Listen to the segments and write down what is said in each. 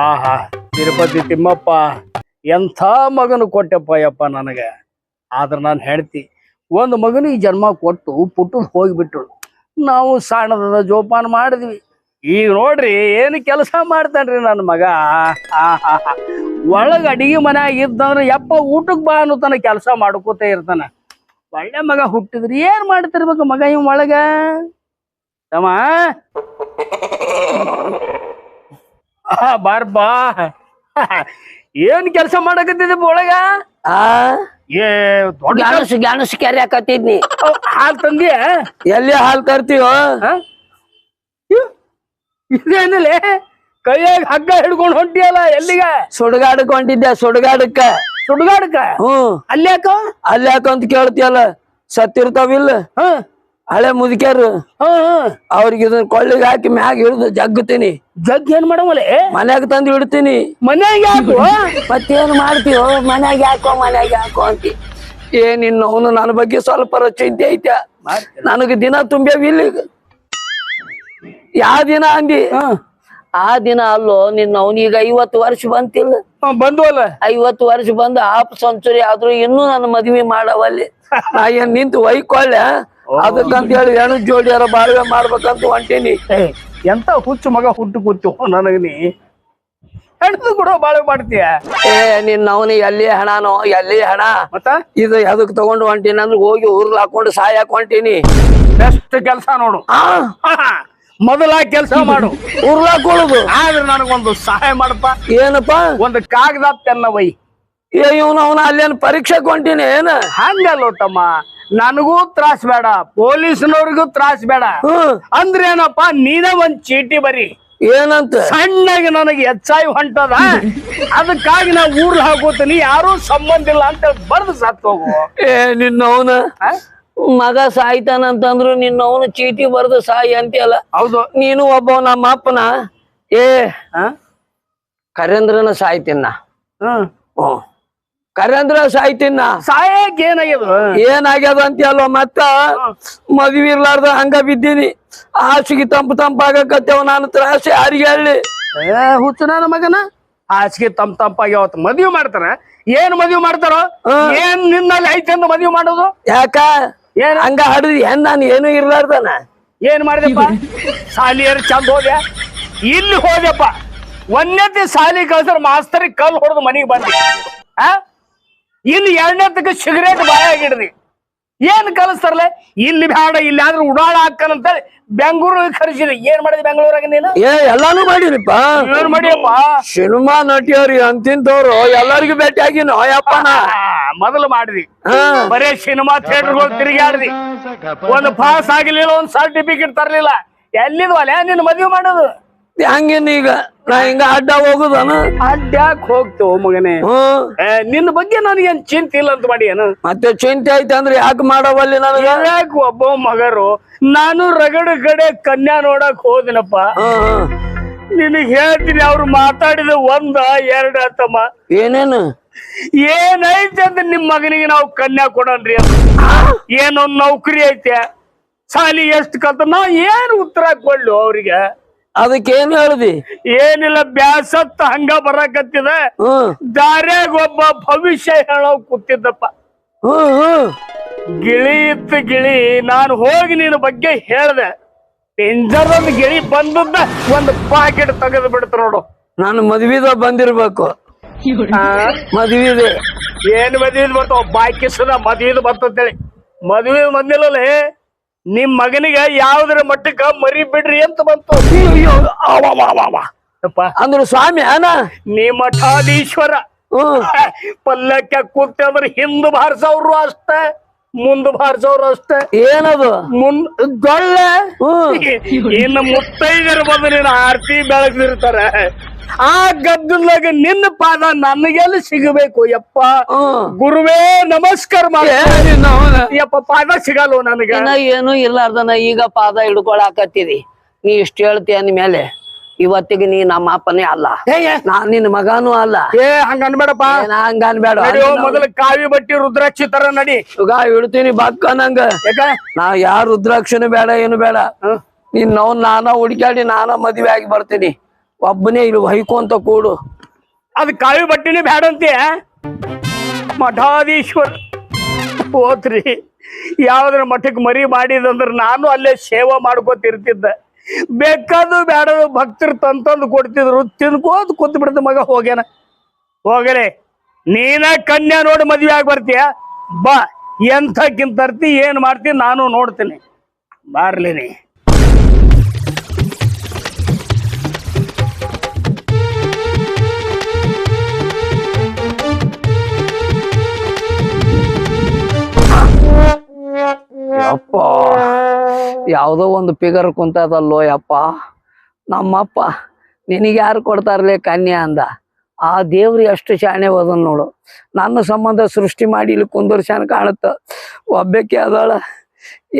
ಆಹಾ, ತಿರುಪತಿ ತಿಮ್ಮಪ್ಪ, ಎಂಥ ಮಗನು ಕೊಟ್ಟೆಪ್ಪ ಯಪ್ಪ ನನಗೆ. ಆದ್ರೆ ನಾನು ಹೆಂಡ್ತಿ ಒಂದು ಮಗನಿಗೆ ಜನ್ಮ ಕೊಟ್ಟು ಪುಟ್ಟು ಹೋಗಿಬಿಟ್ರು. ನಾವು ಸಣ್ಣದ ಜೋಪಾನ ಮಾಡಿದ್ವಿ. ಈಗ ನೋಡ್ರಿ, ಏನು ಕೆಲಸ ಮಾಡ್ತಾನ್ರಿ ನನ್ನ ಮಗ. ಒಳಗ ಅಡಿಗೆ ಮನ್ಯಾಗ ಇದ್ದಂದ್ರೆ ಯಪ್ಪ ಊಟಕ್ಕೆ ಬಾ ಅನ್ನೋ ಕೆಲಸ ಮಾಡ್ಕೋತ ಇರ್ತಾನ. ಒಳ್ಳೆ ಮಗ ಹುಟ್ಟಿದ್ರಿ ಏನು ಮಾಡ್ತಿರ್ಬೇಕು ಮಗ ಇವ್ ಒಳಗ? ತಮ್ಮ. ಆ, ಬಾರ್ ಬಾ. ಏನ್ ಕೆಲಸ ಮಾಡಕತ್ತಿದ್ದೆ ಒಳಗ? ಆ? ಏ ದೊಡ್ಡ ಕ್ಯಾರಿ ಹಾಕತ್ತಿದ್ನಿ. ಹಾಲ್ ತಂದಿಯ ಎಲ್ಲಿ ಹಾಲ್ ತರ್ತೀವೋ ಇದೇನಲ್ಲೇ? ಕೈಯಾಗ ಹಗ್ಗ ಹಿಡ್ಕೊಂಡು ಹೊಂಟಿಯಲ್ಲ ಎಲ್ಲಿಗ? ಸುಡ್ಗಾಡಕ್ ಹೊಂಟಿದ್ದೆ ಸುಡ್ಗಾಡಕ್ಕ. ಸುಡ್ಗಾಡಕ್ಕ? ಹ್ಮ್. ಅಲ್ಲಿ ಯಾಕ? ಅಲ್ಲಿ ಯಾಕಂತ ಕೇಳ್ತಿಯಲ್ಲ ಸತ್ತಿರ್ತಾವಿಲ್ಲ. ಹ. ಹಳೆ ಮುದುಕ್ಯಾರು ಹ. ಅವ್ರಿಗೆ ಇದನ್ನ ಕೊಳ್ಳಿಗೆ ಹಾಕಿ ಮ್ಯಾಗ ಹಿಡಿದು ಜಗ್ಗುತ್ತೀನಿ ಜಗ್ ಏನ್ ಮಾಡವಲೆ? ಮನ್ಯಾಗ ತಂದು ಇಡ್ತೀನಿ. ಮನ್ಯಾಗ ಯಾಕು? ಮತ್ತೇನ್ ಮಾಡ್ತೀವೋ ಮನ್ಯಾಗ ಯಾಕೋ ಮನ್ಯಾಗ ಯಾಕೋ ಅಂತಿ. ಏನ್ ಅವನು ನನ್ನ ಬಗ್ಗೆ ಸ್ವಲ್ಪ ಚಿಂತೆ ಐತೆ. ನನಗೆ ದಿನ ತುಂಬ್ಯಾವ ಇಲ್ಲಿ. ಯಾವ ದಿನ ಅಂದಿ? ಆ ದಿನ ಅಲ್ಲೋ ನಿನ್ನ ಅವನೀಗ ಐವತ್ತು ವರ್ಷ ಬಂತಿಲ್ಲ. ಬಂದ್ವಲ್ಲ? ಐವತ್ತು ವರ್ಷ ಬಂದು ಆಪ್ ಸೆಂಚುರಿ ಆದ್ರೂ ಇನ್ನೂ ನನ್ನ ಮದ್ವಿ ಮಾಡವಲ್ಲಿ. ನಾ ಏನ್ ನಿಂತು ಒಯ್ಕೊಳ್ಳೆ ಅದಕ್ಕಂತ ಹೇಳಿ ಹೆಣ್ಣು ಜೋಡಿಯಾರ ಬಾಳ್ವೆ ಮಾಡ್ಬೇಕಂತ ಹೊಂಟೀನಿ. ಎಂತ ಹುಚ್ಚು ಮಗ ಹುಟ್ಟು ಕೂತು ನನಗ ನೀ ಹೆಣ್ದು ಕೂಡ ಬಾಳ್ವೆ ಮಾಡ್ತೀಯ? ಏ ನಿನ್ ನವನಿ ಎಲ್ಲಿ ಹಣನೋ ಎಲ್ಲಿ ಹಣ? ಮತ್ತ? ಇದು ಎದಕ್ ತಗೊಂಡು ಹೊಂಟೀನಿ ಅಂದ್ರೆ ಹೋಗಿ ಊರ್ಲ್ ಹಾಕೊಂಡು ಸಾಯಕ್ ಹೊಂಟೀನಿ. ಬೆಸ್ಟ್ ಕೆಲಸ ನೋಡು. ಮೊದಲ ಕೆಲಸ ಮಾಡು. ಉರ್ಲಾಕೊಳ್ಳುದು ಆದ್ರೆ ನನಗೊಂದು ಸಹಾಯ ಮಾಡಪ್ಪ. ಏನಪ್ಪ? ಒಂದು ಕಾಗದ ಪೆನ್ನ ವೈ ಏ ಇವನು ಅವನ ಅಲ್ಲೇನ್ ಪರೀಕ್ಷೆ ಕೊಂಟೀನಿ ಏನು? ಹಂಗಲ್ಲ ತಮ್ಮ ನನಗೂ ತ್ರಾಸ ಬೇಡ ಪೊಲೀಸ್ನವ್ರಿಗೂ ತ್ರಾಸ ಬೇಡ. ಅಂದ್ರೆ ಏನಪ್ಪ ನೀನೇ ಒಂದ್ ಚೀಟಿ ಬರಿ. ಏನಂತ? ಸಣ್ಣಗೆ ನನಗೆ ಹೆಚ್ಚಾಗಿ ಹೊಂಟದ. ಅದಕ್ಕಾಗಿ ನಾ ಊರ್ ಹಾಕೋತೀನಿ ಯಾರು ಸಂಬಂಧ ಇಲ್ಲ ಅಂತ ಬರ್ದು ಸತ್ ಹೋಗು. ಏ ನಿನ್ನ ಅವನ ಮಗ ಸಾಯ್ತಾನಂತಂದ್ರು ನಿನ್ನ ಅವನು ಚೀಟಿ ಬರ್ದು ಸಾಯಿ ಅಂತೀಯಲ್ಲ? ಹೌದು. ನೀನು ಒಬ್ಬ ನಮ್ಮ ಅಪ್ಪನ? ಏ? ಕರೇಂದ್ರನ ಸಾಯ್ತೀನ? ಹ್ಮ್. ಹ್ಮ್ ಕರೇಂದ್ರ ಸಾಯ್ತಿನ ಸಾಯಕ್ ಏನಾಗ್ಯದ ಏನಾಗ್ಯದ ಅಲ್ವ ಮತ್ತ ಮದ್ವಿ ಇರ್ಲಾರ್ದ ಹಂಗ ಬಿದ್ದೀನಿ. ಹಾಸಿಗೆ ತಂಪು ತಂಪಾಗಕತ್ತೇವ ನಾನು ತ್ರಾಸ ಯಾರಿಗೆ ಹೇಳಿ? ಏ ಹುಚ್ಚು ನನ್ನ ಮಗನ? ಹಾಸಿಗೆ ತಂಪು ತಂಪಾಗಿ ಮದ್ವಿ ಮದ್ವೆ ಮಾಡ್ತಾರ? ಏನ್ ಮದ್ವಿ ಮಾಡ್ತಾರ? ಏನ್ ನಿನ್ನಲ್ಲಿ ಐತೆ ಅಂತ ಮದ್ವಿ ಮಾಡೋದು? ಯಾಕ? ಏನ್? ಹಂಗ ಹಡದಿ ಹೆಣ್ ನಾನು ಏನು ಇರ್ಲಾರ್ದನ? ಏನ್ ಮಾಡಿದೆಪ್ಪ ಸಾಲಿಯರ್ ಚಂದ ಹೋದ್ಯ? ಇಲ್ಲಿ ಹೋದ್ಯಪ್ಪ. ಒಂದೇ ಸಾಲಿ ಕಲ್ಸರ್ ಮಾಸ್ತರಿ ಕಲ್ ಹೊಡೆದು ಮನೆಗೆ ಬಂದ ಆ? ಇನ್ನು ಎರಡನೇತಕ್ಕೆ ಸಿಗರೇಟ್ ಬಾಯಾಗಿಡ್ರಿ ಏನ್ ಕಲಿಸ್ತಾರಲ್ಲ? ಇಲ್ಲಿ ಬೇಡ ಇಲ್ಲಿ ಆದ್ರೆ ಉಡಾಳ ಹಾಕನಂತೇಳಿ ಬೆಂಗಳೂರಿಗೆ ಕರೆಸಿರಿ. ಏನ್ ಮಾಡಿದ್ರಿ ಬೆಂಗಳೂರಾಗ ನೀನು? ಏ ಎಲ್ಲಾನು ಮಾಡಿರಿಪ್ಪ. ಏನ್ ಮಾಡಿಯಪ್ಪ? ಸಿನಿಮಾ ನಟಿಯವ್ರಿ ಅಂತಿಂತವ್ರು ಎಲ್ಲರಿಗೂ ಭೇಟಿ ಆಗಿನ? ಯಪ್ಪನ ಮೊದಲು ಮಾಡಿದಿ. ಹಾ. ಬರೇ ಸಿನಿಮಾ ಥಿಯೇಟರ್ಗಳು ತಿರುಗಾಡ್ದಿ ಒಂದು ಪಾಸ್ ಆಗಿರ್ಲಿಲ್ಲ ಒಂದ್ ಸರ್ಟಿಫಿಕೇಟ್ ತರ್ಲಿಲ್ಲ. ಎಲ್ಲಿದ್ವಲ್ಲ ನಿನ್ನ ಮದ್ವೆ ಮಾಡೋದು? ಹಂಗೇನು ಈಗ? ನಾ ಹಿಂಗ ಅಡ್ಡ ಹೋಗುದನ? ಅಡ್ಡಾಕ್ ಹೋಗ್ತೇವ ಮಗನೇ. ಹ್ಮ್ ಏ, ನಿನ್ನ ಬಗ್ಗೆ ನನಗೇನ್ ಚಿಂತೆ ಇಲ್ಲ ಅಂತ ಮಾಡಿ ಏನು? ಮತ್ತೆ ಚಿಂತೆ ಐತೆ ಅಂದ್ರೆ ಯಾಕೆ ಮಾಡವಲ್ಲಿ ನನಗ? ಯಾಕೆ ಒಬ್ಬ ಮಗರು? ನಾನು ರಗಡ ಕಡೆ ಕನ್ಯಾ ನೋಡಕ್ ಹೋದಿನಪ್ಪ. ಹ್ಮ್ ಹ್ಮ್. ನಿನಗ್ ಹೇಳ್ತೀನಿ ಅವ್ರು ಮಾತಾಡಿದ ಒಂದ ಎರಡ ತಮ್ಮ ಏನೇನು? ಏನೈತೆ ಅಂತ ನಿಮ್ ಮಗನಿಗೆ ನಾವು ಕನ್ಯಾ ಕೊಡನ್ರಿ ಅಂತ. ಏನೊಂದ್ ನೌಕರಿ ಐತೆ. ಸಾಲಿ ಎಷ್ಟು ಕಲ್ತ ನಾ ಏನ್ ಉತ್ತರ ಕೊಡ್ಲು ಅವ್ರಿಗೆ? ಅದಕ್ಕೆ ಏನ್ ಹೇಳ್ದಿ? ಏನಿಲ್ಲ ಬ್ಯಾಸತ್ತ ಹಂಗ ಬರಕತ್ತಿದೆ. ಹ್ಮ್ ದಾರ್ಯಾಗ ಒಬ್ಬ ಭವಿಷ್ಯ ಹೇಳೋ ಕೂತಿದ್ದಪ್ಪ. ಗಿಳಿ ಇತ್ತು ಗಿಳಿ ನಾನು ಹೋಗಿ ನಿನ್ನ ಬಗ್ಗೆ ಹೇಳ್ದೆ. ಒಂದು ಗಿಳಿ ಬಂದದ್ದ ಒಂದು ಪಾಕೆಟ್ ತೆಗೆದು ಬಿಡ್ತು ನೋಡು. ನಾನು ಮದ್ವಿದ ಬಂದಿರ್ಬೇಕು. ಆ, ಮದ್ವಿದೆ. ಏನ್ ಮದ್ವಿದ್ ಬರ್ತಾವ? ಬಾಕಿಸದ ಮದ್ವಿದ್ ಬರ್ತಂತೇಳಿ ಮದ್ವೆ ಬಂದಿಲ್ಲಲೇ ನಿಮ್ ಮಗನಿಗ ಯಾವ್ದ್ರ ಮಟ್ಟಕ್ಕ ಮರಿ ಬಿಡ್ರಿ ಅಂತ ಬಂತು. ಅಂದ್ರೆ ಸ್ವಾಮಿ ಅನ ನೀ ಮಠಾಧೀಶ್ವರ ಪಲ್ಲಕ್ಕ ಕೂತೆ ಅಂದ್ರೆ ಹಿಂದ್ ಬಾರ್ಸವ್ರು ಅಷ್ಟೇ. ಮುಂದ್ ಬಾರ್ಸವ್ರು ಅಷ್ಟೇ. ಏನದು? ಮುಂದ್ ಹ್ಮ್ ಇನ್ನು ಮುತ್ತೈದರ ಬಂದು ಆರ್ತಿ ಬೆಳಗ್ದಿರ್ತಾರೆ ಆ ಗದ್ದಲಾಗ ನಿನ್ನ ಪಾದ ನನಗೆಲ್ಲ ಸಿಗಬೇಕು ಯಪ್ಪ? ಗುರುವೇ ನಮಸ್ಕಾರ. ಯಪ್ಪ ಪಾದ ಸಿಗಲ್ವ ನನಗೆ? ಏನು ಇಲ್ಲಾರ್ದನ ಈಗ ಪಾದ ಹಿಡ್ಕೊಳಕತ್ತೀರಿ. ನೀ ಇಷ್ಟ ಹೇಳ್ತಿ ಅಂದ್ಮೇಲೆ ಇವತ್ತಿಗೆ ನೀ ನಮ್ಮ ಅಪ್ಪನೇ ಅಲ್ಲ. ನಾನ್ ನಿನ್ ನಿನ್ನ ಮಗನೂ ಅಲ್ಲ. ಏ ಹಂಗ ಅನ್ಬೇಡಪ್ಪ. ಹಂಗ ಅನ್ಬೇಡ. ಮೊದಲು ಕಾವಿ ಬಟ್ಟಿ ರುದ್ರಾಕ್ಷಿ ತರ ನಡಿ. ಈಗ ಇಡ್ತೀನಿ ಬಕ್ಕ ನಂಗ. ನಾ ಯಾರ ರುದ್ರಾಕ್ಷನು ಬೇಡ ಏನು ಬೇಡ. ನೀನ್ ನಾವ್ ನಾನ ಹುಡುಕಾಡಿ ನಾನ ಮದ್ವೆ ಆಗಿ ಬರ್ತೀನಿ. ಒಬ್ಬನೇ ಇಲ್ಲಿ ಹೊಯ್ಕೊಂತ ಕೂಡು. ಅದು ಕಾವಿ ಬಟ್ಟಿನೇ ಬ್ಯಾಡಂತೆ ಮಠಾಧೀಶ್ವರ ಹೋತ್ರಿ ಯಾವ್ದ್ರ ಮಠಕ್ಕೆ ಮರಿ ಮಾಡಿದಂದ್ರ ನಾನು ಅಲ್ಲೇ ಸೇವಾ ಮಾಡ್ಕೋತಿರ್ತಿದ್ದೆ. ಬೇಕಾದು ಬೇಡ ಭಕ್ತರು ತಂತಂದು ಕೊಡ್ತಿದ್ರು, ತಿನ್ಕೋದು ಕೂತ್ ಬಿಡದ ಮಗ, ಹೋಗ್ಯಾನ. ಹೋಗಲೆ, ನೀನ ಕನ್ಯಾ ನೋಡಿ ಮದ್ವೆ ಆಗಿ ಬರ್ತೀಯ? ಬಾ ಎಂಥಕ್ಕಿಂತರ್ತಿ ಏನ್ ಮಾಡ್ತೀನಿ ನಾನು ನೋಡ್ತೀನಿ. ಬಾರ್ಲಿ ಅಪ್ಪ ಯಾವುದೋ ಒಂದು ಫಿಗರ್ ಕುಂತದಲ್ಲೋ ಯಪ್ಪ. ನಮ್ಮಪ್ಪ, ನಿನಗೆ ಯಾರು ಕೊಡ್ತಾರಲೇ ಕನ್ಯಾ ಅಂದ. ಆ ದೇವ್ರು ಎಷ್ಟು ಶಾಣೆ ಹೋದನ್ ನೋಡು. ನನ್ನ ಸಂಬಂಧ ಸೃಷ್ಟಿ ಮಾಡಿ ಇಲ್ಲಿ ಕುಂದರ್ಸ್ಯಾನ ಕಾಣುತ್ತ. ಒಬ್ಬಕ್ಕೆ ಅದಾಳ.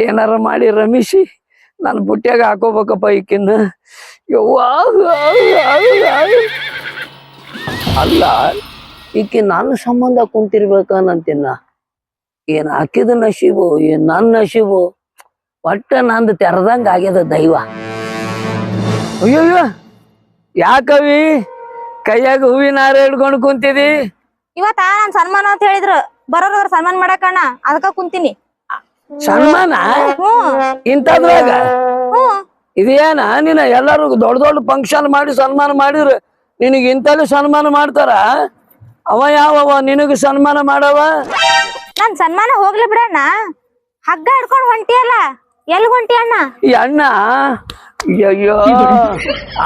ಏನಾರ ಮಾಡಿ ರಮಿಸಿ ನನ್ನ ಬುಟ್ಟಿಯಾಗ ಹಾಕೋಬೇಕಪ್ಪ ಈಕಿನ್ನ. ಅಲ್ಲ, ಈಕೆ ನನ್ನ ಸಂಬಂಧ ಕುಂತಿರ್ಬೇಕನ್ನಂತಿನ್ನ ಏನ್ ಹಾಕಿದ ನಶೀಬು ಏನ್ ನನ್ನ ನಶೀಬು ಒಟ್ಟ ನಂದು ತೆರೆದಂಗ ಆಗ್ಯದ ದೈವ. ಅಯ್ಯೋಯ್ಯೋ ಯಾಕವಿ ಕೈಯಾಗ ಹೂವಿನ ಹಾರ ಹಿಡ್ಕೊಂಡು ಕುಂತಿದಿ? ಇವತ್ತ ನಾನ್ ಸನ್ಮಾನ ಅಂತ ಹೇಳಿದ್ರು. ಬರೋದ್ರ ಸನ್ಮಾನ ಮಾಡಕಣ್ಣ ಅದಕ್ಕ ಕುಂತೀನಿ. ಸನ್ಮಾನ? ಇಂಥದ್ರಾಗ? ಇದೇನ? ನೀನ ಎಲ್ಲಾರು ದೊಡ್ಡ ದೊಡ್ಡ ಫಂಕ್ಷನ್ ಮಾಡಿ ಸನ್ಮಾನ ಮಾಡಿದ್ರು ನಿನಗೆ ಇಂತಲ್ಲಿ ಸನ್ಮಾನ ಮಾಡ್ತಾರ? ಅವ ಯಾವವ? ನಿನಗ ಸನ್ಮಾನ ಮಾಡವ? ನಾನ್ ಸನ್ಮಾನ ಹೋಗ್ಲಿ ಬಿಡಣ್ಣ. ಹಗ್ಗ ಹಿಡ್ಕೊಂಡು ಹೊಂಟಿಯಲ್ಲ. ಎಲ್ ಹೊಂಟಿ ಅಣ್ಣ? ಈ ಅಣ್ಣ? ಅಯ್ಯೋ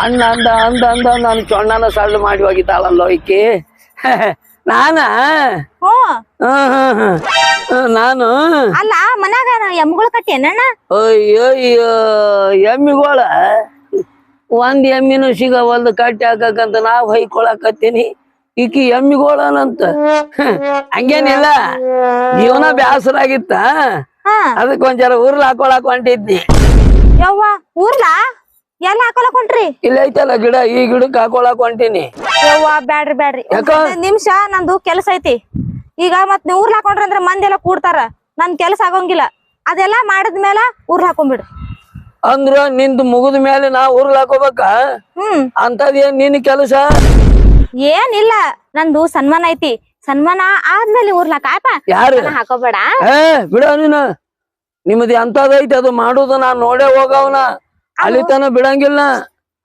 ಅಣ್ಣ ಅಂದ ಅಂದ ಅಂದ ನಾನು ಚೊಣ್ಣನ ಸಳ್ಳು ಮಾಡಿ ಹೋಗಿದ್ದಾಳಲ್ಲೋ ಈಕಿ. ನಾನ? ನಾನು? ಅಲ್ಲ ಮನ್ಯಾಗ ಎಮ್ಗಳು ಕಟ್ಟಿ ಅಣ್ಣ? ಅಯ್ಯೋ ಎಮ್ಮಿಗೋಳ? ಒಂದ್ ಎಮ್ಮಿನೂ ಒಂದು ಕಟ್ಟಿ ಹಾಕಂತ ನಾವ್ ಹೊಯ್ಕೊಳಕತ್ತೀನಿ ಈಕಿ ಎಮ್ಮಿಗೋಳನಂತ. ಅಂತ ಹಂಗೇನಿಲ್ಲ. ಜೀವನ ಬ್ಯಾಸರ ಆಗಿತ್ತ ಹಾ ಅದಕ್ಕೆ ಒಂದ್ ಉರ್ಲ್ ಹಾಕೊಳಕ್ ಹೊಂಟಿದ್ನಿ. ಯವ್ವ ಊರ್ಲಾ? ಎಲ್ಲ ಹಾಕೊಳಕ್ ಹೊಂಟ್ರಿ? ಇಲ್ಲ ಐತಲ್ಲ ಗಿಡ ಈ ಗಿಡಕ್ ಹಾಕೊಳಕ್ ಹೊಂಟಿನಿ. ಯವ್ವ ಬ್ಯಾಡ್ರಿ ಬ್ಯಾಡ್ರಿ. ಯಾಕ? ನಿಮಿಷ ನಂದು ಕೆಲಸ ಐತಿ. ಈಗ ಮತ್ ನೀವು ಊರ್ಲ ಹಾಕೊಂಡ್ರಿ ಅಂದ್ರೆ ಮಂದಿ ಎಲ್ಲ ಕೂಡ್ತಾರ. ನನ್ ಕೆಲ್ಸ ಆಗೋಂಗಿಲ್ಲ. ಅದೆಲ್ಲಾ ಮಾಡಿದ್ಮೇಲೆ ಊರ್ಲ್ ಹಾಕೊಂಡ್ಬಿಡ್ರಿ ಅಂದ್ರ ನಿಂದು ಮುಗಿದ ಮೇಲೆ ನಾ ಉರ್ಲ್ ಹಾಕೋಬೇಕ? ಹ್ಮ್. ಅಂತದೇನ್ ನಿನ್ ಕೆಲಸ? ಏನಿಲ್ಲ. ನಂದು ಸನ್ಮಾನ ಐತಿ. ಸನ್ಮಾನ ಆದ್ಮೇಲೆ ಊರ್ಲಾಕ ಯಾರು? ಹಾಕೋಬೇಡ. ಏ ಬಿಡ ನೀನು. ನಿಮ್ಮದ್ ಎಂತದೈತಿ ಅದು ಮಾಡುದು ನಾನ್ ನೋಡೇ ಹೋಗವನ. ಅಲ್ಲಿತನ ಬಿಡಂಗಿಲ್ಲ.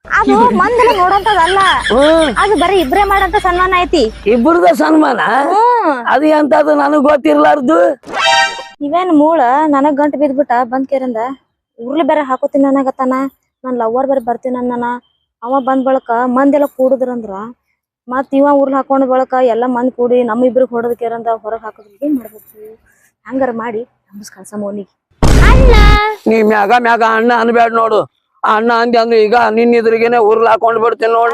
ಅದು ಮಂದಿನ ನೋಡಂತದಲ್ಲ ಅದು ಬರೀ ಇಬ್ರೇ ಮಾಡಂತ ಸನ್ಮಾನ ಐತಿ. ಇಬ್ಬರದ ಸನ್ಮಾನ? ಅದು ಎಂತದು ನನಗ್ ಗೊತ್ತಿರ್ಲಾರ್ದು? ಇವೇನ್ ಮೂಳ? ನನಗ್ ಗಂಟ್ ಬಿದ್ಬಿಟ್ಟ ಬಂದ್ ಕೇರಂದ ಉರ್ಲಿ ಬೇರೆ ಹಾಕೋತೀನಿ ನನಗತ್ತಾನ ನನ್ ಲವ್ವರ್ ಬೇರೆ ಬರ್ತೀನಿ ಅನ್ನನ. ಅವ ಬಂದ್ ಬಳಕ ಮಂದೆಲ್ಲ ಕೂಡುದ್ರಂದ್ರ. ಮತ್ ಇವ ಉರ್ಲ್ ಹಾಕೊಂಡ್ ಬಳಕ ಎಲ್ಲ ಮಂದಿ ಕೂಡಿ ನಮ್ಮ ಇಬ್ರಿಗೆ ಹೊಡೆದ್ ಕೇರಂದ ಹೊರಗ್ ಹಾಕೋದ್ರ ಏನ್ ಮಾಡ್ಬೇಕು ಹಂಗಾರ ಮಾಡಿ ನಮಸ್ಕಾರ ಕಳ್ಸ ಮೋನಿಗೆ ಅಣ್ಣ. ನೀ ಮ್ಯಾಗ ಮ್ಯಾಗ ಅಣ್ಣ ಅನ್ಬೇಡ ನೋಡು. ಆ ಅಣ್ಣ ಅಂದಿ ಅಂದ್ರೆ ಈಗ ನಿನ್ ಇದ್ರಿಗೇನೆ ಉರ್ಲ್ ಹಾಕೊಂಡ್ ಬಿಡ್ತೀನಿ ನೋಡ.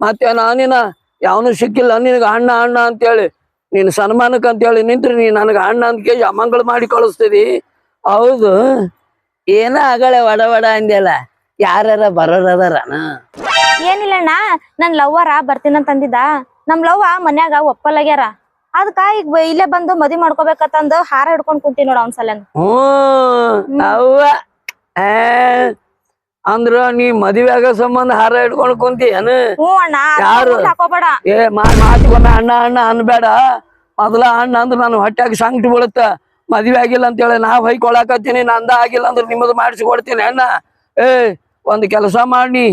ಮತ್ತೆ ನಾನಿನ ಯಾವನು ಸಿಕ್ಕಿಲ್ಲ. ನಿನಗ ಅಣ್ಣ ಅಣ್ಣ ಅಂತೇಳಿ ನೀನ್ ಸನ್ಮಾನಕ್ಕೆ ಅಂತೇಳಿ ನಿಂತ್ರಿ. ನೀ ನನಗ ಅಣ್ಣ ಅಂತ ಕೇಳಿ ಅಮಂಗಳ ಮಾಡಿ ಕಳಿಸ್ತೀವಿ ಹೌದು. ಏನ ಆಗಳೆ ವಡ ವಡ ಅಂದ್ಯಲ್ಲ. ಯಾರ ಬರೋರ್ ಅದಾರನ? ಏನಿಲ್ಲಣ್ಣ ನನ್ ಲವ್ವರ ಬರ್ತೀನಂತ ಅಂದಿದ್ದ. ನಮ್ ಲವ್ವ ಮನ್ಯಾಗ ಒಪ್ಪಲಾಗ್ಯಾರ. ಅದಕ್ಕ ಈಗ ಇಲ್ಲೇ ಬಂದು ಮದ್ವಿ ಮಾಡ್ಕೋಬೇಕಂತಂದು ಹಾರ ಹಿಡ್ಕೊಂಡ್ ಕುಂತಿ ನೋಡ ಅವ್ನ ಸಲ ಅವ್ವ. ಅಂದ್ರ ನೀ ಮದ್ವೆ ಆಗೋ ಸಂಬಂಧ ಹಾರ ಹಿಡ್ಕೊಂಡ್ ಕುಂತಿ ಹ್ಞೂ ಅಣ್ಣ ಯಾರು? ಹಾಕೋಬೇಡ. ಏ ಮಾತಿಗೊಮ್ಮೆ ಅಣ್ಣ ಅಣ್ಣ ಅನ್ಬೇಡ. ಮೊದಲ ಅಣ್ಣ ಅಂದ್ರ ನಾನು ಹೊಟ್ಯಾಗ ಸಂಕಟ ಬೀಳುತ್ತ. ಮದ್ವೆ ಆಗಿಲ್ಲ ಅಂತೇಳಿ ನಾ ಹೊಯ್ಕೊಳಕತ್ತೀನಿ ನಂದ ಆಗಿಲ್ಲ ಅಂದ್ರೆ ನಿಮ್ಮದು ಮಾಡಿಸಿ ಕೊಡ್ತೀನಿ ಅಣ್ಣ. ಏ ಒಂದ್ ಕೆಲಸ ಮಾಡಿ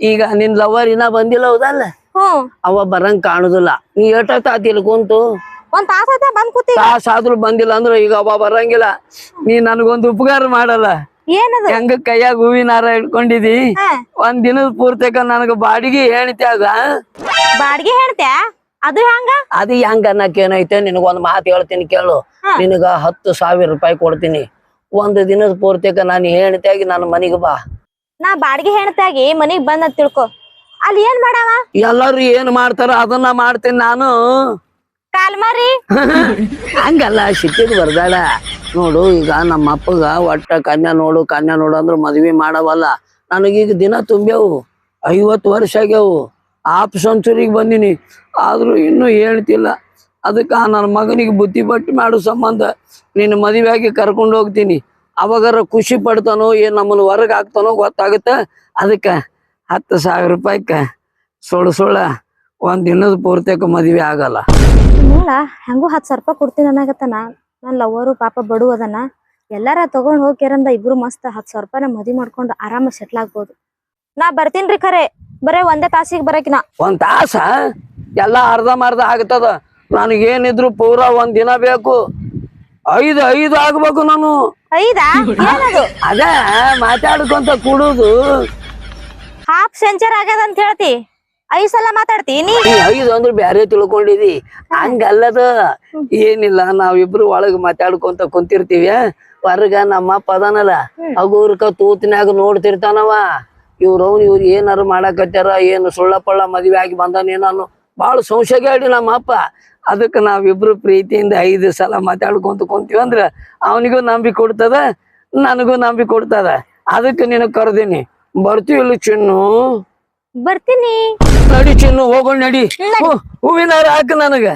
ಈಗ ನಿನ್ ಲವರ್ ಇನ್ನ ಬಂದಿಲ್ಲ ಹೌದಲ್ಲ? ಹ್ಮ್ ಅವ ಬರಂಗ್ ಕಾಣುದಿಲ್ಲ. ನೀ ಎಷ್ಟ ಆತಿಲ್ ಕುಂತು? ಒಂದ್ ತಾಸ ಬಂದ್ ಕೂತಿ ತಾಸ್ ಆದ್ರೂ ಬಂದಿಲ್ಲ ಅಂದ್ರೆ ಈಗ ಅವ ಬರಂಗಿಲ್ಲ. ನೀ ನನಗೊಂದು ಉಪಕಾರ ಮಾಡಲ್ಲ. ಏನದು? ಹೆಂಗ ಕೈಯಾಗ ಹೂವಿನ ಹಾರ ಇಟ್ಕೊಂಡಿದಿ. ಒಂದ್ ದಿನದ ಪೂರ್ತಿಕ ನನಗ ಬಾಡಿಗೆ ಹೇಳ್ತ್ಯಾಗ ಬಾಡಿಗೆ ಹೇಳ್ತ್ಯಾ? ಅದು ಹೆಂಗ ಅದು ಹೆಂಗ ಅನ್ನಕೇನೈತೆ ಏನೈತೆ? ನಿನಗೊಂದ್ ಮಾತು ಹೇಳ್ತೀನಿ ಕೇಳು. ನಿನಗ ಹತ್ತು ಸಾವಿರ ರೂಪಾಯಿ ಕೊಡ್ತೀನಿ. ಒಂದ್ ದಿನದ ಪೂರ್ತಿಕ ನಾನು ಹೇಳ್ತಿಯಾಗಿ ನನ್ನ ಮನಿಗೆ ಬಾ. ನಾ ಬಾಡಿಗೆ ಹೆಣ್ತಾಗಿ ಮನಿಗ್ ಬಂದ್ ಅಂತ ತಿಳ್ಕೊ. ಅಲ್ಲಿ ಏನ್ ಮಾಡವ? ಎಲ್ಲಾರು ಏನ್ ಮಾಡ್ತಾರ ಅದನ್ನ ಮಾಡ್ತೀನಿ ನಾನು. ಕಾಲ್ಮಾರಿ ಹಂಗಲ್ಲ ಸಿಟ್ಟಿಗೆ ಬರ್ದಾಳ ನೋಡು ಈಗ ನಮ್ಮ ಅಪ್ಪಗ ಒಟ್ಟ ಕನ್ಯಾ ನೋಡು ಕನ್ಯಾ ನೋಡು ಅಂದ್ರೆ ಮದ್ವಿ ಮಾಡವಲ್ಲ. ನನಗೀಗ ದಿನ ತುಂಬ್ಯಾವು ಐವತ್ತು ವರ್ಷ ಆಗ್ಯಾವು. ಆಪ್ ಸೆಂಚುರಿಗೆ ಬಂದಿನಿ. ಆದ್ರೂ ಇನ್ನೂ ಹೇಳ್ತಿಲ್ಲ. ಅದಕ್ಕೆ ನನ್ನ ಮಗನಿಗೆ ಬುದ್ಧಿ ಬಟ್ಟಿ ಮಾಡೋ ಸಂಬಂಧ. ನಿನ್ನ ಮದುವೆಯಾಗಿ ಕರ್ಕೊಂಡು ಹೋಗ್ತೀನಿ. ಅವಾಗಾರ ಖುಷಿ ಪಡ್ತಾನೋ ಏನ್ ನಮ್ಮನ್ನ ಹೊರಗೆ ಹಾಕ್ತಾನೋ ಗೊತ್ತಾಗುತ್ತೆ. ಅದಕ್ಕೆ ಹತ್ತು ಸಾವಿರ ರೂಪಾಯಿಕ ಸುಳ್ಳು ಸುಳ್ಳ ಒಂದ್ ದಿನದ ಪೂರ್ತಿಯಕ್ಕೆ ಮದ್ವೆ ಆಗಲ್ಲ. ನೋಡ ಹೆಂಗೂ ಹತ್ತು ಸಾವಿರ ರೂಪಾಯಿ ಕೊಡ್ತೀನಿ ಅನ್ನಕತ್ತಾನ ನನ್ನ ಲವರು ಪಾಪ ಬಡುವುದನ್ನ ಅದನ ಎಲ್ಲಾರ ತಗೊಂಡ್ ಹೋಗ್ಯಾರಂದ ಇಬ್ರು ಮಸ್ತ್ ಹತ್ತು ಸಾವಿರ ರೂಪಾಯಿನ ಮದಿ ಮಾಡ್ಕೊಂಡು ಆರಾಮ ಸೆಟ್ಲ್ ಆಗ್ಬೋದು. ನಾ ಬರ್ತೀನ್ರಿ ಖರೆ. ಬರೇ ಒಂದೇ ತಾಸಿಗೆ ಬರಕಿನ. ಒಂದ್ ತಾಸ? ಎಲ್ಲ ಅರ್ಧ ಮರ್ಧ ಆಗ್ತದ ನನಗೇನಿದ್ರು ಪೂರಾ ಒಂದ್ ದಿನ ಬೇಕು. ಐದು ಐದು ಆಗ್ಬೇಕು ನಾನು. ಐದಾ? ಏನದು? ಅದೇ ಮಾತಾಡ್ಕೊಂತ ಕೂಡುದು. ಹಾಫ್ ಸೆಂಚರ್ ಆಗ್ಯದ ಅಂತ ಹೇಳ್ತಿ. ಐದ್ ಸಲ ಮಾತಾಡ್ತೀನಿ ನೀ? ಈ ಐದು ಅಂದ್ರೆ ಬ್ಯಾರೆ ತಿಳ್ಕೊಂಡಿದಿ. ಹಂಗಲ್ಲದ. ಏನಿಲ್ಲ ನಾವಿಬ್ರು ಒಳಗ್ ಮಾತಾಡ್ಕೊಂತ ಕುಂತಿರ್ತೀವಿ. ಹೊರಗ ನಮ್ಮ ಅಪ್ಪ ಅದಾನಲ್ಲ ಅಗೂರ್ಕ ತೂತಿನಾಗ ನೋಡ್ತಿರ್ತಾನವ. ಇವ್ರವ್ನ ಇವ್ರು ಏನಾರು ಮಾಡಾಕತ್ಯಾರ ಏನು ಸುಳ್ಳ ಪಳ್ಳ ಮದ್ವೆ ಆಗಿ ಬಂದಾನೇನೋ ಬಾಳ ಹೇಳಿ ನಮ್ಮ ಅಪ್ಪ. ಅದಕ್ಕೆ ನಾವಿಬ್ರು ಪ್ರೀತಿಯಿಂದ ಐದು ಸಲ ಮಾತಾಡ್ಕೊಂತ ಕುಂತೀವಿ ಅಂದ್ರ ಅವನಿಗೂ ನಂಬಿ ಕೊಡ್ತದ ನನಗೂ ನಂಬಿ ಕೊಡ್ತದ. ಅದಕ್ಕೆ ನಿನಗ್ ಕರ್ದೀನಿ. ಬರ್ತೀವಿಲ್ಲ ಚಿನ್ನು? ಬರ್ತೀನಿ. ನಡಿ ಚಿನ್ನು ಹೋಗೋಣ ನಡಿ. ಹೂವಿನ ಹಾಕ ನನಗ.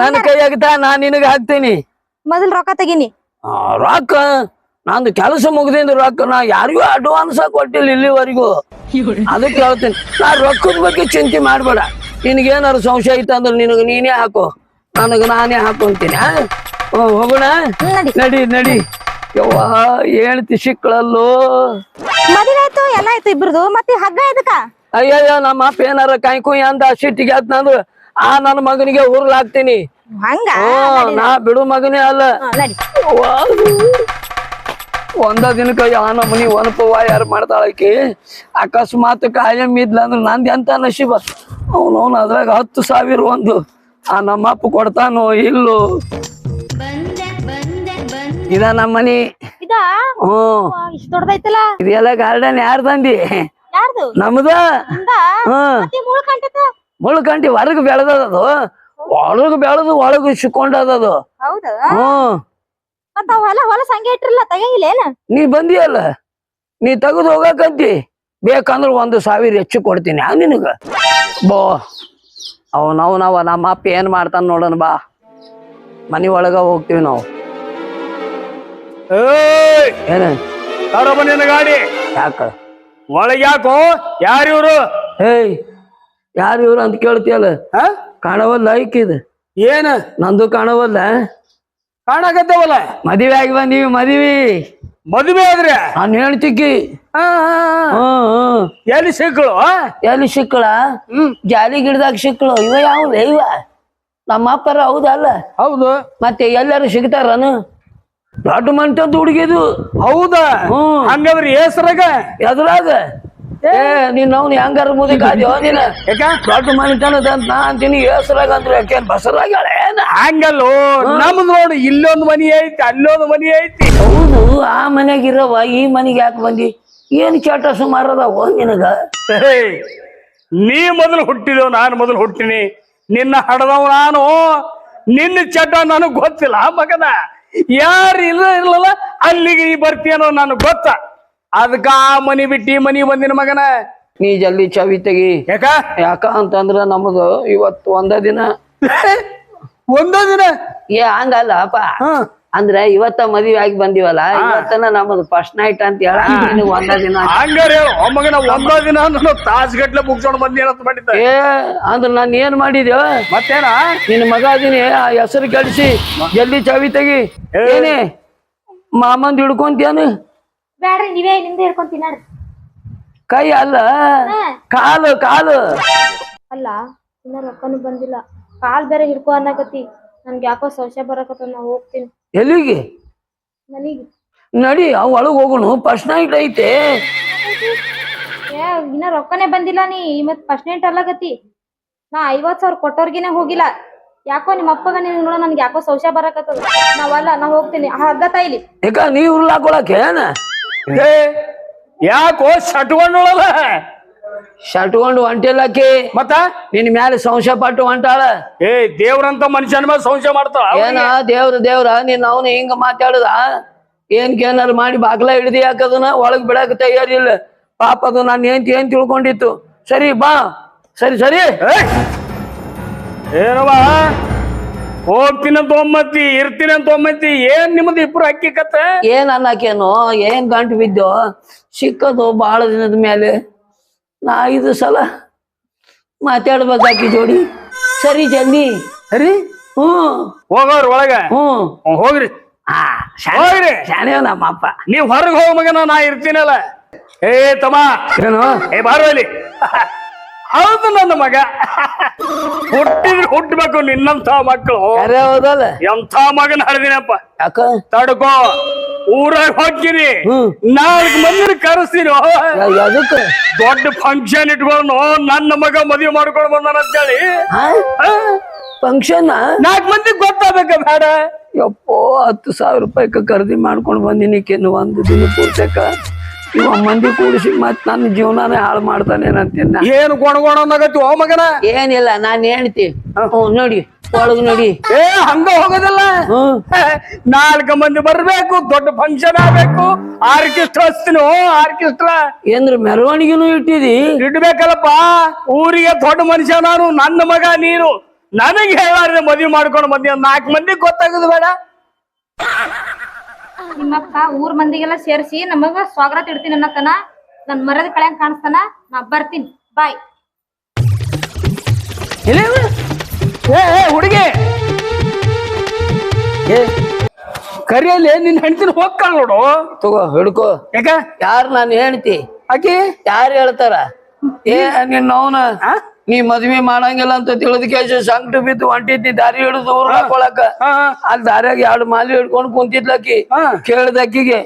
ನನ್ನ ಕೈಯಾಗತಾ ನಾ ನಿನಗ ಹಾಕ್ತೀನಿ. ಮೊದಲ್ ರೊಕ್ಕ ತೆಗಿನಿ. ಆ, ರೊಕ್ಕ? ನಂದು ಕೆಲಸ ಮುಗ್ದಿಂದ ರೊಕ್ಕ ನಾ ಯಾರಿಗೂ ಅಡ್ವಾನ್ಸ್ ಕೊಟ್ಟಿಲ್ಲ ಇಲ್ಲಿವರೆಗೂ. ಅದಕ್ಕೆ ಹೇಳ್ತೀನಿ. ನಾ ರೊಕ್ಕದ ಬಗ್ಗೆ ಚಿಂತೆ ಮಾಡ್ಬೇಡ. ನಿನಗೇನಾರು ಸಂಶಯ ಐತ ಅಂದ್ರೆ ನಿನಗ ನೀನೇ ಹಾಕು. ನನಗ ನಾನೇ ಹಾಕೊಂತೀನಿ. ಹೋಗೋಣ? ನಡಿ. ನಡಿ ಯವ್ವ ಹೇಳ್ತಿ ಸಿಕ್ಕಳಲ್ಲೋ ಮದುವೆ ಆಯ್ತು ಎಲ್ಲ ಆಯ್ತು ಇಬ್ರದು. ಮತ್ತೆ ಹಗ್ಗ ಇದಕ್ಕ ಅಯ್ಯಯ್ಯ ನಮ್ಮ ಅಪ್ಪ ಏನಾರ ಕಾಯ್ಕು ಅಂತ ಸಿಟ್ಟಿಗೆ ಆತ್ನಂದ್ರ ಆ ನನ್ನ ಮಗನಿಗೆ ಉರ್ಲ್ ಹಾಕ್ತೀನಿ. ಹಂಗ? ನಾ ಬಿಡು ಮಗನೇ ಅಲ್ಲ. ಒಂದ ದಿನಕ್ಕ ಯಾವ ನಮ್ಮನಿ ಒನಪವ ಯಾರು ಮಾಡ್ತಾಳಕಿ ಅಕಸ್ಮಾತ್ ಕಾಯಂ ಇದ್ಲ ಅಂದ್ರೆ ನಂದ್ ಎಂತ ನಶೀಬ? ಅವನವನ್ ಅದ್ರಾಗ ಹತ್ತು ಸಾವಿರ ಒಂದು. ಆ ನಮ್ಮಪ್ಪ ಕೊಡ್ತಾನೋ ಇಲ್ಲೋ? ಇದ ನಮ್ಮನಿ. ಹ್ಮ್ ಇಷ್ಟ ದೊಡ್ಡದೈತಲ್ಲ ಇದೆಲ್ಲ ಗಾರ್ಡನ್ ಯಾರ್ ತಂದಿ? ಯಾರ್ದು? ನಮ್ದ? ಹ್ಮ್ ಮತ್ತೆ ಕಂಟಿ ಹೊರಗ್ ಬೆಳೆದದದು ಒಳಗ್ ಬೆಳೆದು ಒಳಗ್ ಸಿಕ್ಕೊಂಡದದು ಹ್ಮ್ ಹೊಲ ಹೊಲ ಸಂಗೆ ತೆಗಂಗಿಲ್ಲ ನೀ ಬಂದಿಯಲ್ಲ? ನೀ ತೆಗೆದು ಹೋಗಕಂತಿ ಬೇಕಂದ್ರ ಒಂದು ಸಾವಿರ ಹೆಚ್ಚು ಕೊಡ್ತೀನಿ ನಿನಗ? ಬೋ. ಅವನವನವ ನಮ್ಮ ಅಪ್ಪ ಏನು ಮಾಡ್ತಾನ ನೋಡೋಣ ಬಾ. ಮನೆ ಒಳಗ ಹೋಗ್ತೀವಿ ನಾವು. ಏನ? ಬಂದಿನ ಗಾಡಿ? ಯಾಕ? ಒಳಗ ಯಾಕೋ? ಯಾರು ಇವರು? ಹೇ ಯಾರು ಇವ್ರು ಅಂತ ಕೇಳ್ತಿಯಲ್ಲ? ಹ ಕಾಣವಲ್ಲ ಐಕಿದ ಏನು? ನಂದು ಕಾಣವಲ್ಲ ಕಾಣಕತ್ತವಲ್ಲ? ಮದುವೆ ಆಗಿ ಬಂದೀವಿ ಮದುವೆ. ಮದುವೆ ಆದ್ರೆ? ನಾನು ಹೇಳ್ತಿಕ್ಕಿ ಎಲ್ಲಿ ಸಿಕ್ಕಳು? ಎಲ್ಲಿ ಸಿಕ್ಕಳ? ಹ್ಮ್. ಜಾಲಿ ಗಿಡದಾಗ ಸಿಕ್ಕಳು. ಇವ ಯಾವ ಇವ. ನಮ್ಮ ಅಪ್ಪರ ಹೌದಲ್ಲ? ಹೌದು. ಮತ್ತೆ ಎಲ್ಲರೂ ಸಿಗ್ತಾರನು? ದೊಡ್ಡ ಮಂಟದ್ದು ಹುಡುಗಿದು. ಹೌದಾ. ಹಂಗಂದ್ರೆ ಹೆಸರಾಗ ಎದ್ರಾಗ? ಏ ನೀನ್ ಅವ್ನು ಹೆಂಗಾರ ದೊಡ್ಡ ಮನಿತನದ ಅಂತ ನಾ ಅಂತೀನಿ ಹೆಸರಾಗ ಅಂದ್ರೆ ಯಾಕೆ? ಹಂಗಲ್ಲೋ ನೋಡು ಇಲ್ಲೊಂದು ಮನಿ ಐತಿ ಅಲ್ಲೊಂದು ಮನಿ ಐತಿ. ಹೌದು ಆ ಮನೆಗ್ ಇರವ ಈ ಮನೆಗೆ ಯಾಕೆ ಬಂದಿ? ಏನ್ ಚಾಟ ಸುಮಾರದ ಅದಾವ ನಿನಗ? ನೀ ಮೊದಲು ಹುಟ್ಟಿದೋ ನಾನು ಮೊದಲು ಹುಟ್ಟಿನಿ. ನಿನ್ನ ಹಡದವ ನಾನು. ನಿನ್ನ ಚಟ ನನಗ್ ಗೊತ್ತಿಲ್ಲ ಮಗನ. ಯಾರು ಇಲ್ಲ ಇರ್ಲಲ್ಲ ಅಲ್ಲಿಗೆ ಈ ಬರ್ತೀಯನೋ ನನಗ್ ಗೊತ್ತ. ಅದಕ್ಕ ಆ ಮನಿ ಬಿಟ್ಟಿ ಮನಿ ಬಂದಿನ ಮಗನ? ನೀ ಜಲ್ದಿ ಚವಿ ತೆಗಿ. ಯಾಕ? ಯಾಕ ಅಂತಂದ್ರ ನಮ್ದು ಇವತ್ತು ಒಂದ ದಿನ. ಒಂದ ದಿನ? ಏ ಹಂಗಲ್ಲ ಅಪ್ಪ ಹ. ಅಂದ್ರೆ ಇವತ್ತ ಮದ್ವೆ ಆಗಿ ಬಂದಿವಲ್ಲ ಇವತ್ತನ ನಮ್ದು ಫಸ್ಟ್ ನೈಟ್ ಅಂತ ಹೇಳ ನಿನಗ್ ಒಂದ ದಿನ. ಹಂಗಾರೆ ಮಗನ ಒಂದೋ ದಿನ ನಾನು ತಾಸ್ ಗಟ್ಲೆ ಮುಗ್ಸೋಣ ಬಂದಿ ಅಂತ ಮಾಡಿದ್ದೆ. ಏ ಅಂದ್ರ ನಾನ್ ಏನ್ ಮಾಡಿದ್ಯೋ? ಮತ್ತೇನ? ನಿನ್ ಮಗ ಅದೀನಿ ಆ ಹೆಸರು ಕಳಿಸಿ. ಜಲ್ದಿ ಚವಿ ತೆಗಿ. ಏನೇ ಮಾಮಂದ್ ಹಿಡ್ಕೊಂತೇನು? ಬ್ಯಾಡ್ರಿ ನೀವೇ ನಿಮ್ದೆ ಹಿಡ್ಕೊಂತೀನಿ ನೋಡ್ರಿ ಕೈ ಅಲ್ಲ. ಕಾಲು ಕಾಲು. ಅಲ್ಲ ಇನ್ನ ರೊಕ್ಕನು ಬಂದಿಲ್ಲ. ಕಾಲ್ ಬೇರೆ ಹಿಡ್ಕೊ ಅನ್ನಕತ್ತಿ. ನನ್ಗೆ ಯಾಕೋ ಸೌಶ ಬರಕತ್ತ ನಾ ಹೋಗ್ತೀನಿ. ಎಲ್ಲಿಗೆ? ನನಗೆ ನಡಿ ಅವ್ ಒಳಗ್ ಹೋಗೋಣ. ಫಸ್ಟ್ ನೈಟ್ ಐತೆ. ಏ ಇನ್ನ ರೊಕ್ಕನೇ ಬಂದಿಲ್ಲ ನೀ. ಮತ್ ಫಸ್ಟ್ ನೈಟ್ ಅಲ್ಲಗತಿ ನಾ ಐವತ್ ಸಾವಿರ ಕೊಟ್ಟೋರ್ಗಿನೇ ಹೋಗಿಲ್ಲ. ಯಾಕೋ ನಿಮ್ ಅಪ್ಪಗ ನಿನ್ ನೋಡ ನನ್ಗೆ ಯಾಕೋ ಸೌಶ ಬರಕತ್ತದ. ನಾವಲ್ಲ ನಾ ಹೋಗ್ತೀನಿ. ಹಗ್ಗ ತಾಯಿಲಿ. ಯಾಕ ನೀ ಉರ್ಲಾಕೊಳಕ್ ಏನ? ಏ, ಯಾಕೋ ಸಟ್ಕೊಂಡು ಶಟ್ಕೊಂಡು ಹೊಂಟಿಲ್ಲಕ್ಕಿ. ಮತ್ತ? ನಿನ್ ಮ್ಯಾಲೆ ಸಂಶಯ ಪಟ್ಟು ಹೊಂಟಾಳ. ಏ ದೇವ್ರಂತ ಮನುಷ್ಯನ ಮೇಲೆ ಸಂಶಯ ಮಾಡ್ತಾಳ? ಏನ ದೇವ್ರ ದೇವ್ರ ನೀನ್ ಅವನು ಹಿಂಗ ಮಾತಾಡುದ? ಏನ್ ಏನಾರು ಮಾಡಿ ಬಾಗ್ಲ ಹಿಡ್ದಿ ಯಾಕದನ್ನ ಒಳಗ್ ಬಿಡಕ್ ತಯಾರಿಲ್ಲ ಪಾಪ ಅದು ನಾನು ಏನ್ ಏನ್ ತಿಳ್ಕೊಂಡಿತ್ತು. ಸರಿ ಬಾ. ಸರಿ ಸರಿ. ಏನವ? ಹೋಗ್ತೀನಿ ಅಂತ ಒಮ್ಮತ್ತಿ ಇರ್ತೀನಿ ಅಂತ ಒಮ್ಮತ್ತಿ ಏನ್ ನಿಮ್ದು ಇಬ್ರು ಅಕ್ಕಿ ಕತ್ತೆ ಏನ್ ಅನ್ನಕೇನು ಏನ್ ಗಂಟು ಬಿದ್ದೋ ಸಿಕ್ಕದು ಬಹಳ ದಿನದ ಮೇಲೆ ನಾ ಐದು ಸಲ ಮಾತಾಡ್ಬೇಕಾಕಿ ಜೋಡಿ. ಸರಿ ಜಲ್ದಿ ಸರಿ? ಹ್ಮ್ ಹೋಗೋರ್ ಒಳಗ? ಹ್ಮ್ ಹೋಗ್ರಿ. ಆ ಹೋಗ್ರಿ. ಶಾಣೆ ನಮ್ಮಪ್ಪ ನೀವ್ ಹೊರಗ್ ಹೋಗ ಮಗನ ನಾ ಇರ್ತೀನಲ್ಲ. ಏ ತಮ್ಮ. ಏನು? ಏ ಬಾರೋ ಇಲ್ಲಿ ಹೌದು ನನ್ನ ಮಗ. ಹುಟ್ಟಿದ್ರೆ ಹುಟ್ಟಬೇಕು ನಿನ್ನಂಥ ಮಕ್ಕಳು. ಅರೆ ಹೌದಲ್ಲ ಎಂಥ ಮಗನ ಹರಿದಿನಪ್ಪ? ಯಾಕ? ತಡ್ಕೋ ಊರಾಗ ಹೋಗ್ತೀನಿ. ನಾಲ್ಕು ಮಂದಿ ಕರೆಸ್ತೀನಿ. ಯಾ- ದೊಡ್ಡ ಫಂಕ್ಷನ್ ಇಟ್ಕೊಂಡು ನನ್ನ ಮಗ ಮದುವೆ ಮಾಡ್ಕೊಂಡು ಬಂದಾನ ಅಂತೇಳಿ. ಫಂಕ್ಷನ್ ನಾಲ್ಕು ಮಂದಿ ಗೊತ್ತಾಗಬೇಕ ಬೇಡ. ಯಪ್ಪೋ ಹತ್ತು ಸಾವಿರ ರೂಪಾಯಿ ಖರೀದಿ ಮಾಡ್ಕೊಂಡು ಬಂದಿನಿ ಕೆನ್ನು ಒಂದು ದಿನ ಪೂರ್ತಕ? ಇವ ಮಂದಿ ಕೂಡಿಸಿ ಮತ್ ನನ್ನ ಜೀವನಾನೇ ಹಾಳು ಮಾಡ್ತಾನೆ ಏನು ಗೊಣಗೋಣ ಅನ್ನಗತ್ತಿ ಓ ಮಗನ? ಏನಿಲ್ಲ ನಾನು ಹೇಳ್ತಿ. ನೋಡಿ ಒಳಗ್ ನೋಡಿ. ಏ ಹಂಗ ಹೋಗೋದಿಲ್ಲ? ನಾಲ್ಕು ಮಂದಿ ಬರ್ಬೇಕು ದೊಡ್ಡ ಫಂಕ್ಷನ್ ಆಗ್ಬೇಕು ಆರ್ಕೆಸ್ಟ್ರಾ ಹಚ್ತೀನಿ ಆರ್ಕೆಸ್ಟ್ರಾ ಏನ್ರ ಮೆರವಣಿಗೆನೂ ಇಟ್ಟಿದಿ? ಇಡ್ಬೇಕಲ್ಲಪ್ಪ ಊರಿಗೆ ದೊಡ್ಡ ಮನುಷ್ಯ ನಾನು ನನ್ನ ಮಗ ನೀನು. ನನಗೆ ಹೇಳಾರ್ದೆ ಮದುವೆ ಮಾಡ್ಕೊಂಡು ಬಂದಿ ನಾಲ್ಕು ಮಂದಿ ಗೊತ್ತಾಗದು ಬೇಡ. ನಿಮ್ಮಕ್ಕ ಊರ್ ಮಂದಿಗೆಲ್ಲ ಸೇರಿಸಿ ನಮಗ ಸ್ವಾಗತ ಇಡ್ತೀನಿ ಅನ್ನತನ ನನ್ ಮರದ ಕಳ್ಯಂಗ್ ಕಾಣಿಸ್ತಾನ. ನಾ ಬರ್ತೀನಿ. ಬಾಯ್ ಹುಡುಗಿ. ಏ ಕರಿಯಲ್ಲಿ ನಿನ್ ಹೆಂಡತಿನ ಹೋಗ್ತಾಳ ನೋಡು. ತಗೋ ಹಿಡ್ಕೋ. ಯಾಕ? ಯಾರು ನಾನು ಹೇಳ್ತಿ ಆಕಿ? ಯಾರು ಹೇಳ್ತಾರ? ಏ ನಿನ್ನ ಅವನ? ನೀ ಮದ್ವಿ ಮಾಡಂಗಿಲ್ಲ ಅಂತ ತಿಳಿದಕ್ಕೆ ಸಂಕಟ ಬಿದ್ದು ಹೊಂಟಿದ್ನಿ ದಾರಿ ಹಿಡಿದು ಊರ್ ಹಾಕೊಳಕ. ಆ. ಅಲ್ಲಿ ದಾರ್ಯಾಗ ಎರಡು ಮಾಲಿ ಹಿಡ್ಕೊಂಡು ಕುಂತಿದ್ಲಕ್ಕಿ. ಕೇಳ್ದಕ್ಕಿಗೆ.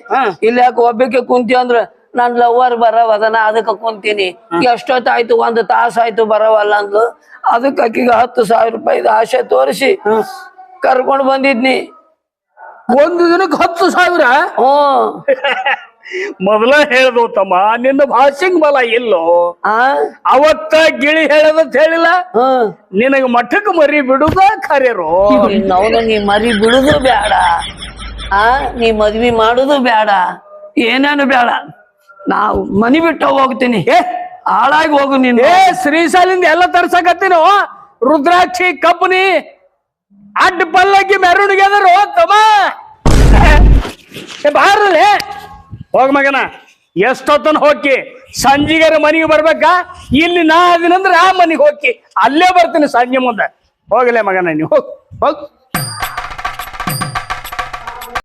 ಇಲ್ಲಿ ಯಾಕೆ ಒಬ್ಬಕ್ಕೆ ಕುಂತಿ ಅಂದ್ರ ನಾನ್ ಲವರ್ ಬರವದನ ಅದಕ್ಕ ಕುಂತೀನಿ. ಎಷ್ಟೊತ್ತಾಯ್ತು ಒಂದ್ ತಾಸ ಆಯ್ತು ಬರವಲ್ಲ ಅಂದ್ಲು. ಅದಕ್ಕೆ ಅಕ್ಕಿಗೆ ಹತ್ತು ಸಾವಿರ ರೂಪಾಯಿ ಆಸೆ ತೋರಿಸಿ ಕರ್ಕೊಂಡ್ ಬಂದಿದ್ನಿ. ಒಂದು ದಿನಕ್ಕೆ ಹತ್ತು ಸಾವಿರ? ಹ್ಮ್ ಮೊದಲ ಹೇಳ್ದು ತಮ್ಮ ನಿನ್ನ ಭಾಷೆಂಗ್ ಬಲ ಇಲ್ಲೋ. ಆ? ಅವತ್ತ ಗಿಳಿ ಹೇಳದಂತ ಹೇಳಿಲ್ಲ? ನಿನಗ ಮಠಕ್ಕೆ ಮರಿ ಬಿಡುದ ಖರೇರು? ಅವನ ನೀ ಮರಿ ಬಿಡುದು ಬೇಡ ಆ? ನೀ ಮದ್ವಿ ಮಾಡುದು ಬೇಡ ಏನೇನು ಬೇಡ ನಾವು ಮನಿ ಬಿಟ್ಟು ಹೋಗ್ತೀನಿ. ಏ? ಹಾಳಾಗಿ ಹೋಗು ನೀನು. ಏ ಶ್ರೀಶಾಲಿಂದ ಎಲ್ಲ ತರ್ಸಕತ್ತೀನೋ? ರುದ್ರಾಕ್ಷಿ ಕಪ್ಪನಿ ಅಡ್ಡ ಪಲ್ಲಕ್ಕಿ ಮೆರವಣಿಗೆ ಅದರು? ತಮ್ಮ. ಬಾರಲೆ ಹೋಗ್ ಮಗನ, ಎಷ್ಟೊತ್ತನ ಹೋಗಿ ಸಂಜಿಗರ ಮನೆಗೆ ಬರ್ಬೇಕಾ? ಇಲ್ಲಿ ನಾ ಅದಿನಂದ್ರೆ ಆ ಮನೆಗೆ ಹೋಗಿ ಅಲ್ಲೇ ಬರ್ತೀನಿ ಸಂಜೆ ಮುಂದೆ. ಹೋಗಲೇ ಮಗನ ನೀವು ಹೋಗ್. ಹೋಗ್.